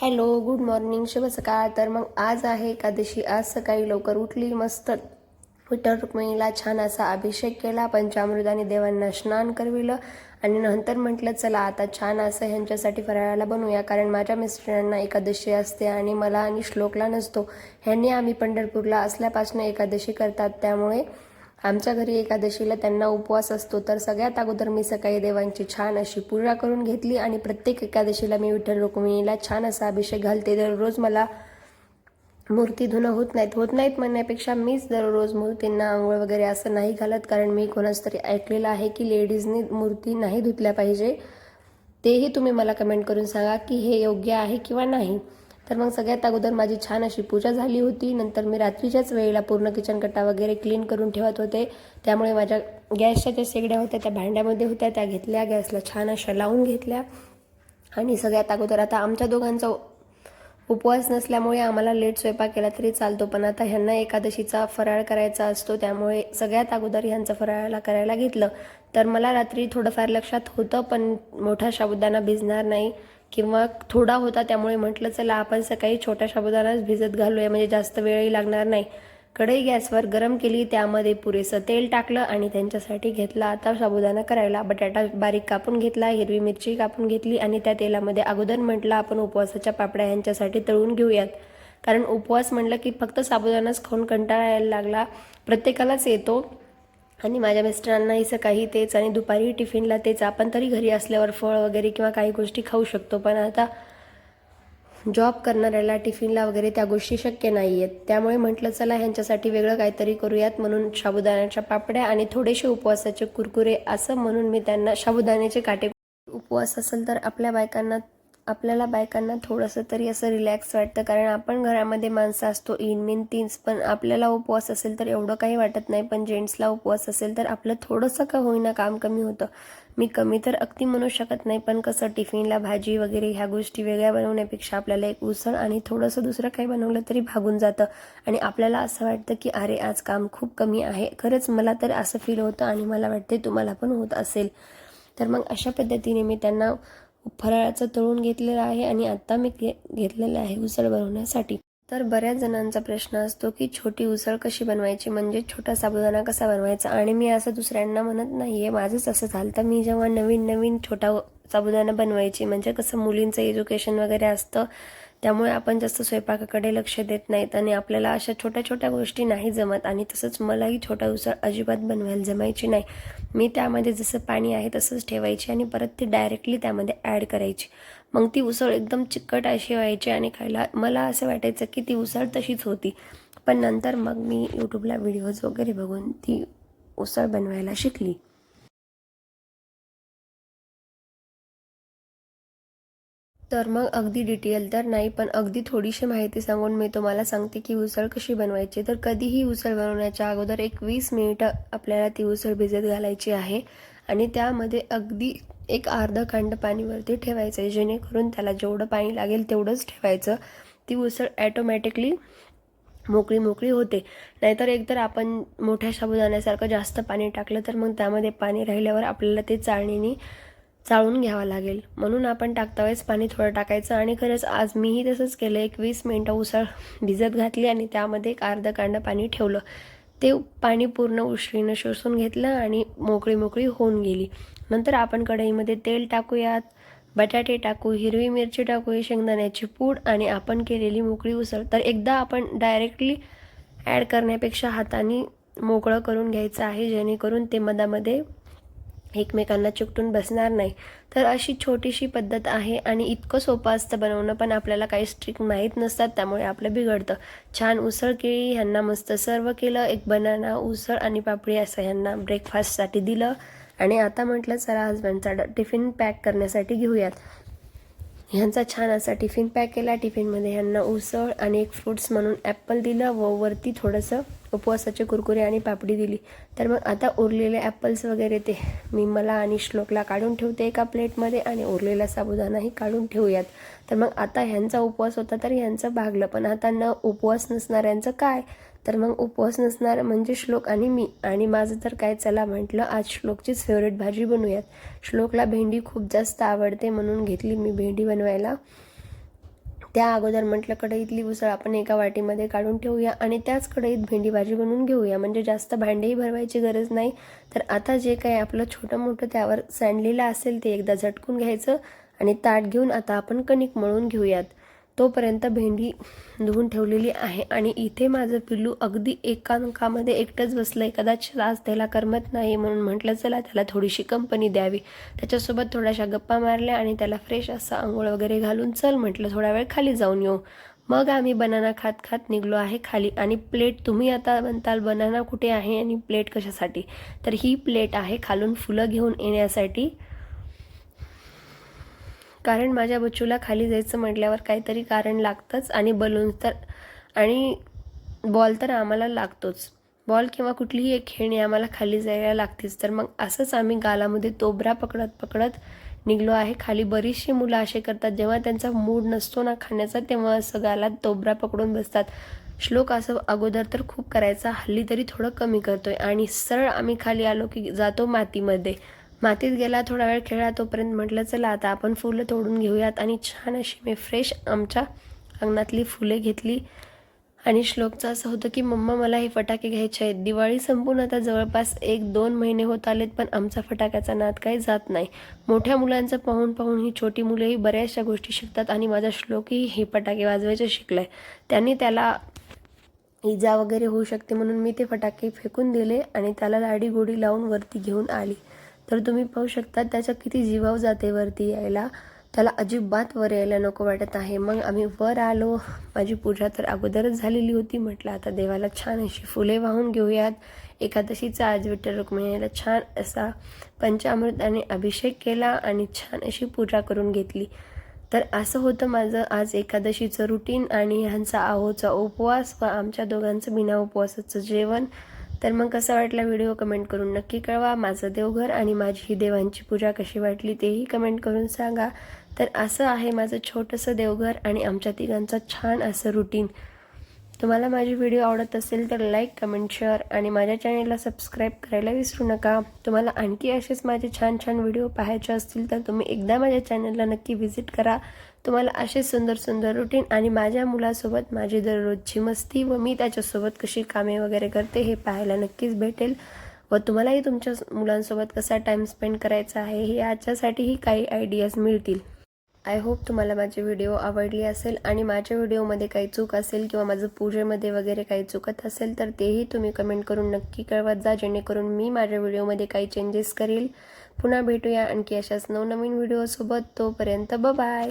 Hello good morning शुभ सकाळ. तर मग आज आहे एकादशी. आज सकाळी लवकर उठली मस्त विठ्ठल रुक्मिणीला छान असा अभिषेक केला. पंचामृताने देवांना स्नान करविलं. आणि नंतर म्हटलं चला आता छान असं ह्यांच्यासाठी फराळाला बनवूया. कारण माझ्या मिस्टरांना एकादशी असते आणि मला आणि श्लोकला नसतो. ह्यांनी आम्ही पंढरपूरला असल्यापासून एकादशी करतात. त्यामुळे आमच्या घरी एकादशीला त्यांना उपवास असतो तर सगळ्यात अगोदर मी सकाळी देवांची छान अशी पूजा करून घेतली आणि प्रत्येक एकादशीला मी विठ्ठल रुक्मिणीला छान असा अभिषेक घालते. दररोज मला मूर्ती धुणं होत नाहीत. होत नाहीत म्हणण्यापेक्षा मीच दररोज मूर्तींना आंघोळ वगैरे असं नाही घालत कारण मी कोणाच तरी ऐकलेलं आहे की लेडीजनी मूर्ती नाही धुतल्या पाहिजे. तेही तुम्ही मला कमेंट करून सांगा की हे योग्य आहे किंवा नाही. तर मग सगळ्यात अगोदर माझी छान अशी पूजा झाली होती. नंतर मी रात्रीच्याच वेळेला पूर्ण किचन कट्टा वगैरे क्लीन करून ठेवत होते. त्यामुळे माझ्या गॅसच्या ज्या शेगड्या होत्या त्या भांड्यामध्ये होत्या त्या घेतल्या गॅसला छान अशा लावून घेतल्या. आणि सगळ्यात अगोदर आता आमच्या दोघांचा उपवास नसल्यामुळे आम्हाला लेट स्वयंपाक केला तरी चालतो. पण आता ह्यांना एकादशीचा फराळ करायचा असतो त्यामुळे सगळ्यात अगोदर ह्यांचं फराळाला करायला घेतलं. तर मला रात्री थोडंफार लक्षात होतं पण मोठा साबुदाणा भिजणार नाही. किंवा थोडा होता त्यामुळे म्हटलं चला आपण सकाळी छोटा साबुदाणाच भिजत घालूया म्हणजे जास्त वेळही लागणार नाही. कढई गॅसवर गरम केली त्यामध्ये पुरेसं तेल टाकलं आणि त्यांच्यासाठी घेतला आता साबुदाणा करायला. बटाटा बारीक कापून घेतला हिरवी मिरची कापून घेतली आणि त्या तेलामध्ये अगोदर म्हटलं आपण उपवासाच्या पापड्या यांच्यासाठी तळून घेऊयात. कारण उपवास म्हटलं की फक्त साबुदाणाच खाऊन कंटाळा यायला लागला. प्रत्येकालाच येतो. आणि माझ्या मिस्टरांनाही सकाळी तेच आणि दुपारी टिफिनला तेच. आपण तरी घरी असल्यावर फळ वगैरे किंवा काही गोष्टी खाऊ शकतो पण आता जॉब करणाऱ्याला टिफिनला वगैरे त्या गोष्टी शक्य नाही आहेत त्यामुळे म्हटलं चला ह्यांच्यासाठी वेगळं काहीतरी करूयात म्हणून साबुदाण्याच्या पापड्या आणि थोडेसे उपवासाचे कुरकुरे असं म्हणून मी त्यांना साबुदाण्याचे काटे उपवास असेल तर आपल्या बायकांना आपल्याला बायकांना थोडंसं तरी असं रिलॅक्स वाटतं. कारण आपण घरामध्ये माणसं असतो इन मिन तीन्स पण आपल्याला उपवास असेल तर एवढं काही वाटत नाही. पण जेंट्सला उपवास असेल तर आपलं थोडंसं का होईना काम कमी होतं. मी कमी तर अगदी म्हणू शकत नाही. पण कसं टिफिनला भाजी वगैरे ह्या गोष्टी वेगळ्या बनवण्यापेक्षा आपल्याला एक उसळ आणि थोडंसं दुसरं काही बनवलं तरी भागून जातं. आणि आपल्याला असं वाटतं की अरे आज काम खूप कमी आहे. खरंच मला तर असं फील होतं आणि मला वाटते तुम्हाला पण होत असेल. तर मग अशा पद्धतीने मी त्यांना फराळाचं तळून घेतलेलं आहे आणि आत्ता मी घे घेतलेलं आहे उसळ बनवण्यासाठी. तर बऱ्याच जणांचा प्रश्न असतो की छोटी उसळ कशी बनवायची? म्हणजे छोटा साबुदाणा कसा बनवायचा? आणि मी असं दुसऱ्यांना म्हणत नाही आहे माझंच असं झालं. तर मी जेव्हा नवीन नवीन छोटा साबुदाणा बनवायची म्हणजे कसं मुलींचं एज्युकेशन वगैरे असतं त्यामुळे आपण जास्त स्वयंपाकाकडे लक्ष देत नाहीत आणि आपल्याला अशा छोट्या छोट्या गोष्टी नाही जमत आणि तसंच मलाही छोटा उसळ अजिबात बनवायला जमायची नाही. मी त्यामध्ये जसं पाणी आहे तसंच ठेवायची आणि परत ती डायरेक्टली त्यामध्ये ॲड करायची. मग ती उसळ एकदम चिकट अशी व्हायची आणि खायला मला असं वाटायचं की ती उसळ तशीच होती. पण नंतर मग मी यूट्यूबला व्हिडिओज वगैरे बघून ती उसळ बनवायला शिकली. तर मग अगदी डिटेल तर नाही पण अगदी थोडीशी माहिती सांगून मी तुम्हाला सांगते की उसळ कशी बनवायची. तर कधीही उसळ बनवण्याच्या अगोदर एक वीस मिनिटं आपल्याला ती उसळ भिजत घालायची आहे आणि त्यामध्ये अगदी एक अर्धा कांड पाणीवरती ठेवायचं आहे जेणेकरून त्याला जेवढं पाणी लागेल तेवढंच ठेवायचं. ती उसळ ॲटोमॅटिकली मोकळी मोकळी होते. नाहीतर एकतर आपण मोठ्या साबुदाण्यासारखं जास्त पाणी टाकलं तर मग त्यामध्ये पाणी राहिल्यावर आपल्याला ते चाळणीने चाळून घ्यावं लागेल. म्हणून आपण टाकता वेळेस पाणी थोडं टाकायचं आणि खरंच आज मीही तसंच केलं. एक वीस मिनटं उसळ भिजत घातली आणि त्यामध्ये एक अर्धं कांडं पाणी ठेवलं. ते पाणी पूर्ण उशरीनं शोषून घेतलं आणि मोकळी मोकळी होऊन गेली. नंतर आपण कढईमध्ये तेल टाकूयात. बटाटे टाकू हिरवी मिरची टाकू शेंगदाण्याची पूड आणि आपण केलेली मोकळी उसळ. तर एकदा आपण डायरेक्टली ॲड करण्यापेक्षा हाताने मोकळं करून घ्यायचं आहे जेणेकरून ते मधामध्ये एकमेकांना चिकटून बसणार नाही. तर अशी छोटीशी पद्धत आहे आणि इतकं सोपं असतं बनवणं पण आपल्याला काही स्ट्रिक माहीत नसतात त्यामुळे आपलं बिघडतं. छान उसळ केळी ह्यांना मस्त सर्व केलं एक बनाना उसळ आणि पापडी असं ह्यांना ब्रेकफास्टसाठी दिलं. आणि आता म्हटलं चला हजबंडचा ड टिफिन पॅक करण्यासाठी घेऊयात. ह्यांचा छान असा टिफिन पॅक केला. टिफिनमध्ये ह्यांना उसळ आणि एक फ्रूट्स म्हणून ॲपल दिलं. व वरती थोडंसं उपवासाचे कुरकुरे आणि पापडी दिली. तर मग आता उरलेले ॲपल्स वगैरे ते मी मला आणि श्लोकला काढून ठेवते एका प्लेटमध्ये आणि उरलेला साबुदाणाही काढून ठेवूयात. तर मग आता ह्यांचा उपवास होता तर ह्यांचं भागलं. पण आता न उपवास नसणाऱ्यांचं काय? तर मग उपवास नसणार म्हणजे श्लोक आणि मी. आणि माझं तर काय चला म्हटलं आज श्लोकचीच फेवरेट भाजी बनवूयात श्लोकला भेंडी खूप जास्त आवडते म्हणून घेतली मी भेंडी बनवायला. त्या अगोदर म्हटलं कढईतली उसळ आपण एका वाटीमध्ये काढून ठेवूया आणि त्याच कढईत भेंडी भाजी बनवून घेऊया. म्हणजे जास्त भांडेही भरवायची गरज नाही. तर आता जे काही आपलं छोटं मोठं त्यावर सांडलेलं असेल ते एकदा झटकून घ्यायचं आणि ताट घेऊन आता आपण कणिक मळून घेऊयात. तोपर्यंत भेंडी धुवून ठेवलेली आहे. आणि इथे माझं पिल्लू अगदी एकांकामध्ये एकटंच बसलं आहे कदाचित आज त्याला करमत नाही म्हणून म्हटलं चला त्याला थोडीशी कंपनी द्यावी. त्याच्यासोबत थोड्याशा गप्पा मारल्या आणि त्याला फ्रेश असा आंघोळ वगैरे घालून चल म्हटलं थोडा वेळ खाली जाऊन येऊ. मग आम्ही बनाना खात खात निघलो आहे खाली. आणि प्लेट तुम्ही आता म्हणताल बनाना कुठे आहे आणि प्लेट कशासाठी? तर ही प्लेट आहे खालून फुलं घेऊन येण्यासाठी. कारण माझ्या बच्चूला खाली जायचं म्हटल्यावर काहीतरी कारण लागतंच आणि बलून्स तर आणि बॉल तर आम्हाला लागतोच. बॉल किंवा कुठलीही एक खेळणी आम्हाला खाली जायला लागतेच. तर मग असंच आम्ही गालामध्ये तोबरा पकडत पकडत निघलो आहे. खाली बरीचशी मुलं असे करतात. जेव्हा त्यांचा मूड नसतो ना खाण्याचा तेव्हा असं गालात तोबरा पकडून बसतात. श्लोक असं अगोदर तर खूप करायचा. हल्ली तरी थोडं कमी करतोय. आणि सरळ आम्ही खाली आलो की जातो मातीमध्ये. मातीत गेला थोडा वेळ खेळला तोपर्यंत म्हटलं चला आता आपण फुलं तोडून घेऊयात. आणि छान अशी मी फ्रेश आमच्या अंगणातली फुले घेतली. आणि श्लोकचं असं होतं की मम्मा मला हे फटाके घ्यायचे आहेत. दिवाळी संपून आता जवळपास एक दोन महिने होत आलेत पण आमचा फटाक्याचा नाद काही जात नाही. मोठ्या मुलांचं पाहून पाहून ही छोटी मुलंही बऱ्याचशा गोष्टी शिकतात आणि माझा श्लोकही हे फटाके वाजवायचे शिकलाय. त्यांनी त्याला इजा वगैरे होऊ शकते म्हणून मी ते फटाके फेकून दिले आणि त्याला लाडी गोडी लावून वरती घेऊन आली. तर तुम्ही पाहू शकता त्याच्या किती जीवाव जाते वरती यायला. त्याला अजिबात वर यायला नको वाटत आहे. मग आम्ही वर आलो. माझी पूजा तर अगोदरच झालेली होती. म्हटलं आता देवाला छान अशी फुले वाहून घेऊयात. एकादशीचा आज विठ्ठल रुक्मिणीला छान असा पंचामृताने अभिषेक केला आणि छान अशी पूजा करून घेतली. तर असं होतं माझं आज एकादशीचं रुटीन आणि ह्यांचा आहोचा उपवास व आमच्या दोघांचं बिना उपवासाचं जेवण. तर मग कसा वाटला व्हिडिओ कमेंट करून नक्की कळवा. माझं देवघर आणि माझी ही देवांची पूजा कशी वाटली तेही कमेंट करून सांगा. तर असं आहे माझं छोटंसं देवघर आणि आमच्या तिघांचं छान असं रुटीन तुम्हाला माझी व्हिडिओ आवडत असेल तर लाईक कमेंट शेअर आणि माझ्या चॅनेलला सबस्क्राईब करायला विसरू नका. तुम्हाला आणखी असेच माझे छान छान व्हिडिओ पाहायचे असतील तर तुम्ही एकदा माझ्या चॅनलला नक्की व्हिजिट करा. तुम्हाला असे सुंदर सुंदर रुटीन आणि माझ्या मुलासोबत माझी दररोजची मस्ती व मी त्याच्यासोबत कशी कामे वगैरे करते हे पाहायला नक्कीच भेटेल. व तुम्हालाही तुमच्या मुलांसोबत कसा टाईम स्पेंड करायचा आहे हे याच्यासाठीही काही आयडियाज मिळतील. आय होप तुम्हाला माझी व्हिडिओ आवडली असेल आणि माझ्या व्हिडिओमध्ये काही चूक असेल किंवा माझं पूजेमध्ये वगैरे काही चुकत असेल तर तेही तुम्ही कमेंट करून नक्की कळवत जा जेणेकरून मी माझ्या व्हिडिओमध्ये काही चेंजेस करील. पुन्हा भेटूया आणखी अशाच नवनवीन व्हिडिओसोबत. तोपर्यंत ब बाय